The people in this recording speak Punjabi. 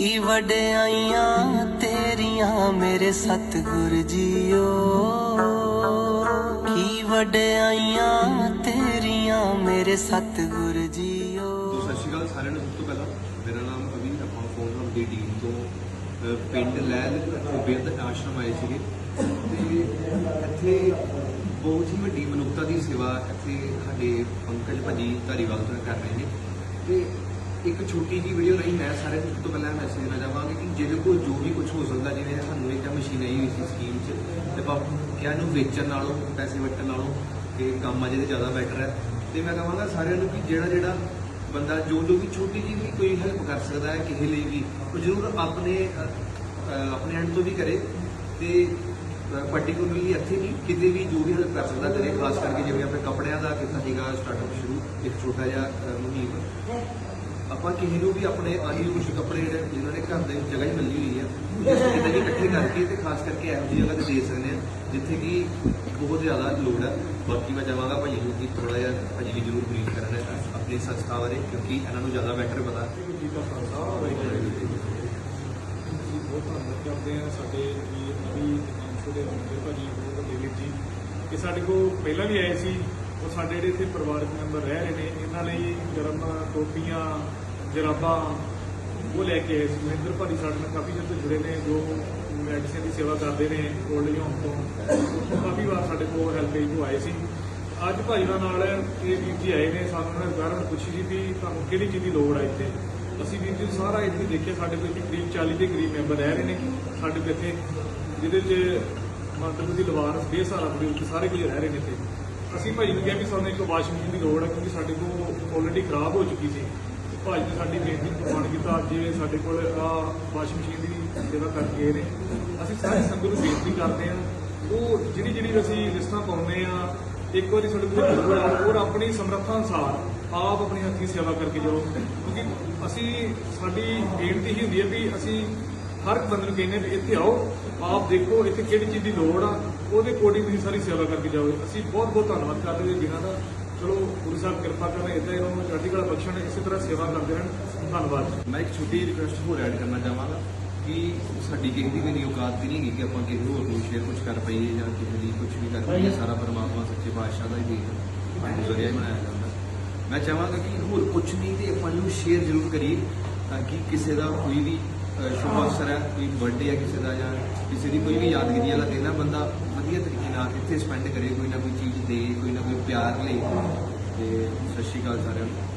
ਕੀ ਵਡਿਆਈਆਂ ਤੇਰੀਆਂ, ਮੇਰੇ ਸਤਿਗੁਰ ਜੀਓ। ਕੀ ਵਡਿਆਈਆਂ ਤੇਰੀਆਂ, ਮੇਰੇ ਸਤਿਗੁਰ ਜੀਓ। ਸਤਿ ਸ਼੍ਰੀ ਅਕਾਲ ਸਾਰਿਆਂ ਨੂੰ। ਸਭ ਤੋਂ ਪਹਿਲਾਂ ਮੇਰਾ ਨਾਮ ਅਵੀ, ਆਪਾਂ ਫੋਨ ਹਮ ਦੀ ਟੀਮ ਤੋਂ ਪਿੰਡ ਲੈਲ ਬੇਦ ਆਸ਼ਰਮ ਆਏ ਸੀਗੇ। ਤੇ ਇੱਥੇ ਬਹੁਤ ਹੀ ਵੱਡੀ ਮਨੁੱਖਤਾ ਦੀ ਸੇਵਾ ਇੱਥੇ ਸਾਡੇ ਪੰਕਜ ਭਾਜੀ ਧਾਰੀਵਾਲ ਤੋਂ ਕਰ ਰਹੇ ਨੇ। ਤੇ ਇੱਕ ਛੋਟੀ ਜੀ ਵੀਡੀਓ ਰਹੀ ਮੈਂ ਸਾਰਿਆਂ ਨੂੰ ਸਭ ਤੋਂ ਪਹਿਲਾਂ ਮੈਸੇਜ ਦੇਣਾ ਚਾਹਾਂਗਾ ਕਿ ਜਿਹਦੇ ਕੋਲ ਜੋ ਵੀ ਕੁਝ ਹੋ ਸਕਦਾ, ਜਿਵੇਂ ਸਾਨੂੰ ਇੱਕ ਮਸ਼ੀਨ ਹੋਈ ਸੀ ਸਕੀਮ 'ਚ, ਤੇ ਆਪਾਂ ਕਿਹਾ ਨੂੰ ਵੇਚਣ ਨਾਲੋਂ, ਪੈਸੇ ਵਟਣ ਨਾਲੋਂ ਇਹ ਕੰਮ ਆ ਤੇ ਜ਼ਿਆਦਾ ਬੈਟਰ ਹੈ। ਤੇ ਮੈਂ ਕਹਾਂਗਾ ਸਾਰਿਆਂ ਨੂੰ ਕਿ ਜਿਹੜਾ ਜਿਹੜਾ ਬੰਦਾ ਜੋ ਜੋ ਵੀ ਛੋਟੀ ਜਿਹੀ ਵੀ ਕੋਈ ਹੈਲਪ ਕਰ ਸਕਦਾ ਹੈ ਕਿਸੇ ਲਈ ਵੀ, ਉਹ ਜ਼ਰੂਰ ਆਪਣੇ ਆਪਣੇ ਐਂਡ ਤੋਂ ਵੀ ਕਰੇ ਤੇ ਪਾਰਟਿਕੂਲਰਲੀ ਇੱਥੇ ਵੀ ਕਿਤੇ ਵੀ ਜੋ ਵੀ ਹੈਲਪ ਕਰ ਸਕਦਾ ਕਰੇ, ਖਾਸ ਕਰਕੇ ਜਿਵੇਂ ਆਪਣੇ ਕੱਪੜਿਆਂ ਦਾ ਕੀਤਾ ਸੀਗਾ ਸਟਾਰਟਅਪ ਸ਼ੁਰੂ, ਇੱਕ ਛੋਟਾ ਜਿਹਾ ਮੁਹਿੰਮ। ਆਪਾਂ ਕਿਸੇ ਨੂੰ ਵੀ ਆਪਣੇ ਆਹੀ ਕੁਝ ਕੱਪੜੇ ਜਿਹੜੇ ਜਿਨ੍ਹਾਂ ਨੇ ਘਰ ਦੇ ਜਗ੍ਹਾ ਹੀ ਮਿਲੀ ਹੋਈ ਹੈ ਕਿਤੇ ਵੀ ਇਕੱਠੇ ਕਰਕੇ ਤੇ ਖਾਸ ਕਰਕੇ ਇਹੋ ਜਿਹੀ ਜਗ੍ਹਾ ਤੇ ਦੇ ਸਕਦੇ ਆ, ਜਿੱਥੇ ਕਿ ਬਹੁਤ ਜ਼ਿਆਦਾ ਲੋੜ ਹੈ ਬਾਕੀ ਮੈਂ ਚਾਹਾਂਗਾ ਭਾਜੀ ਨੂੰ ਕਿ ਥੋੜਾ ਜਿਹਾ ਭਾਜੀ ਵੀ ਜ਼ਰੂਰ ਬਰੀਫ ਕਰਨ ਆਪਣੀ ਸੰਸਥਾ ਬਾਰੇ ਕਿਉਂਕਿ ਇਹਨਾਂ ਨੂੰ ਜ਼ਿਆਦਾ ਬੈਟਰ ਪਤਾ। ਜੀ ਦਾ ਖਾਲਸਾ ਬਹੁਤ ਧੰਨਵਾਦ ਕਰਦੇ ਆ ਸਾਡੇ ਵੀਰ ਨਵੀ ਕਾਂਸੋ ਦੇ ਮੰਦਰ ਭਾਜੀ, ਬਹੁਤ ਜੀ ਇਹ ਸਾਡੇ ਕੋਲ ਪਹਿਲਾਂ ਵੀ ਆਏ ਸੀ ਉਹ ਸਾਡੇ ਜਿਹੜੇ ਇੱਥੇ ਪਰਿਵਾਰਕ ਮੈਂਬਰ ਰਹਿ ਰਹੇ ਨੇ, ਇਹਨਾਂ ਲਈ ਗਰਮ ਟੋਪੀਆਂ, ਜਰਾਬਾਂ, ਉਹ ਲੈ ਕੇ ਆਏ ਸੀ। ਮਹਿੰਦਰ ਭਾਜੀ ਸਾਡੇ ਨਾਲ ਕਾਫੀ ਚਿਰ ਤੋਂ ਜੁੜੇ ਨੇ, ਜੋ ਮੈਡੀਸਨ ਦੀ ਸੇਵਾ ਕਰਦੇ ਨੇ 올ਡ ਹੋਮ ਤੋਂ। ਉਹ ਕਾਫੀ ਵਾਰ ਸਾਡੇ ਕੋਲ ਹੈਲਪੇਜ ਤੋਂ ਆਏ ਸੀ। ਅੱਜ ਭਾਈ ਦਾ ਨਾਲ ਇਹ ਵੀਰ ਜੀ ਆਏ ਨੇ, ਸਾਨੂੰ ਉਹਨਾਂ ਨੇ ਗਾਰਡ ਪੁੱਛੀ ਸੀ ਵੀ ਤੁਹਾਨੂੰ ਕਿਹੜੀ ਚੀਜ਼ ਦੀ ਲੋੜ ਆ ਇੱਥੇ? ਅਸੀਂ ਵੀਰ ਜੀ ਸਾਰਾ ਇੱਥੇ ਦੇਖਿਆ, ਸਾਡੇ ਕੋਲ ਇੱਥੇ ਕਰੀਬ 40 ਦੇ ਕਰੀਬ ਮੈਂਬਰ ਰਹਿ ਰਹੇ ਨੇ। ਸਾਡੇ ਕੋਲ ਇੱਥੇ ਜਿਹਦੇ 'ਚ ਮਤਲਬ ਦੀ ਲਵਾਰਸ ਬੇਸਹਾਰਾ ਬਜ਼ੁਰਗ ਸਾਰੇ ਕੋਈ ਰਹਿ ਰਹੇ ਨੇ ਇੱਥੇ। ਅਸੀਂ ਭਾਈ ਨੂੰ ਕਿਹਾ ਵੀ ਸਾਨੂੰ ਇੱਕ ਵਾਸ਼ਿੰਗ ਮਸ਼ੀਨ ਦੀ ਲੋੜ ਹੈ ਕਿਉਂਕਿ ਸਾਡੇ ਕੋਲ ਆਲਰੇਡੀ ਖਰਾਬ ਹੋ ਚੁੱਕੀ ਸੀ। ਭਾਈ ਨੇ ਸਾਡੀ ਬੇਨਤੀ ਨੂੰ ਕੀਤਾ, ਅੱਜ ਸਾਡੇ ਕੋਲ ਆ ਵਾਸ਼ਿੰਗ ਮਸ਼ੀਨ ਦੀ ਸੇਵਾ ਕਰਕੇ ਗਏ ਨੇ। ਅਸੀਂ ਸਾਰੇ ਸੰਗਤ ਨੂੰ ਬੇਨਤੀ ਕਰਦੇ ਹਾਂ ਉਹ ਜਿਹੜੀ ਜਿਹੜੀ ਅਸੀਂ ਲਿਸਟਾਂ ਪਾਉਂਦੇ ਆ, ਇੱਕ ਵਾਰੀ ਸਾਡੇ ਕੋਲ ਜ਼ਰੂਰ ਆਓ, ਔਰ ਆਪਣੀ ਸਮਰੱਥਾ ਅਨੁਸਾਰ ਆਪ ਆਪਣੀ ਹੱਥੀਂ ਸੇਵਾ ਕਰਕੇ ਜਾਓ। ਕਿਉਂਕਿ ਅਸੀਂ, ਸਾਡੀ ਬੇਨਤੀ ਹੀ ਹੁੰਦੀ ਹੈ ਵੀ ਅਸੀਂ ਹਰ ਇੱਕ ਬੰਦੇ ਨੂੰ ਕਹਿੰਦੇ ਵੀ ਇੱਥੇ ਆਓ ਆਪ ਦੇਖੋ ਇੱਥੇ ਕਿਹੜੀ ਚੀਜ਼ ਦੀ ਲੋੜ ਆ, ਉਹਦੇ ਅਕੋਰਡਿੰਗ ਤੁਸੀਂ ਸਾਰੀ ਸੇਵਾ ਕਰਕੇ ਜਾਓ ਅਸੀਂ ਬਹੁਤ ਬਹੁਤ ਧੰਨਵਾਦ ਕਰਦੇ ਹਾਂ ਜਿਨ੍ਹਾਂ ਦਾ, ਚਲੋ, ਗੁਰੂ ਸਾਹਿਬ ਕਿਰਪਾ ਕਰਨ ਇਦਾਂ ਹੀ ਨੂੰ ਚੜ੍ਹਦੀ ਕਲਾ ਬਖਸ਼ਣ, ਇਸੇ ਤਰ੍ਹਾਂ ਸੇਵਾ ਕਰਦੇ ਰਹਿਣ। ਧੰਨਵਾਦ ਮੈਂ ਇੱਕ ਛੋਟੀ ਰਿਕੁਐਸਟ ਹੋਰ ਐਡ ਕਰਨਾ ਚਾਹਾਂਗਾ ਕਿ ਸਾਡੀ ਕਿਸੇ ਦੀ ਵੀ ਨਹੀਂ, ਔਕਾਤ ਦੀ ਨਹੀਂ ਹੈਗੀ ਕਿ ਆਪਾਂ ਕਿਸੇ ਹੋਰ ਨੂੰ ਸ਼ੇਅਰ ਕੁਝ ਕਰ ਪਾਈਏ ਜਾਂ ਕਿਸੇ ਦੀ ਕੁਝ ਵੀ ਕਰ ਪਾਈਏ। ਸਾਰਾ ਪਰਮਾਤਮਾ ਸੱਚੇ ਪਾਤਸ਼ਾਹ ਦਾ ਹੀ ਦੇਣ, ਸਾਨੂੰ ਜ਼ਰੀਆ ਹੀ ਬਣਾਇਆ ਜਾਂਦਾ। ਮੈਂ ਚਾਹਾਂਗਾ ਕਿ ਹੋਰ ਕੁਝ ਨਹੀਂ ਤੇ ਆਪਾਂ ਨੂੰ ਸ਼ੇਅਰ ਜ਼ਰੂਰ ਕਰੀਏ, ਤਾਂ ਕਿ ਕਿਸੇ ਦਾ ਕੋਈ ਵੀ ਸ਼ੁਭ ਅਵਸਰ ਹੈ, ਕੋਈ ਬਰਥਡੇ ਹੈ ਕਿਸੇ ਦਾ ਜਾਂ ਕਿਸੇ ਦੀ ਕੋਈ ਵੀ ਯਾਦਗਿਰੀ ਵਾਲਾ ਦਿਨ ਹੈ ਬੰਦਾ ਵਧੀਆ ਤਰੀਕੇ ਨਾਲ ਇੱਥੇ ਸਪੈਂਡ ਕਰੇ, ਕੋਈ ਨਾ ਕੋਈ ਚੀਜ਼ ਦੇ, ਕੋਈ ਨਾ ਕੋਈ ਪਿਆਰ ਲੇ ਤੇ ਸਤਿ ਸ਼੍ਰੀ ਅਕਾਲ ਸਾਰਿਆਂ ਨੂੰ।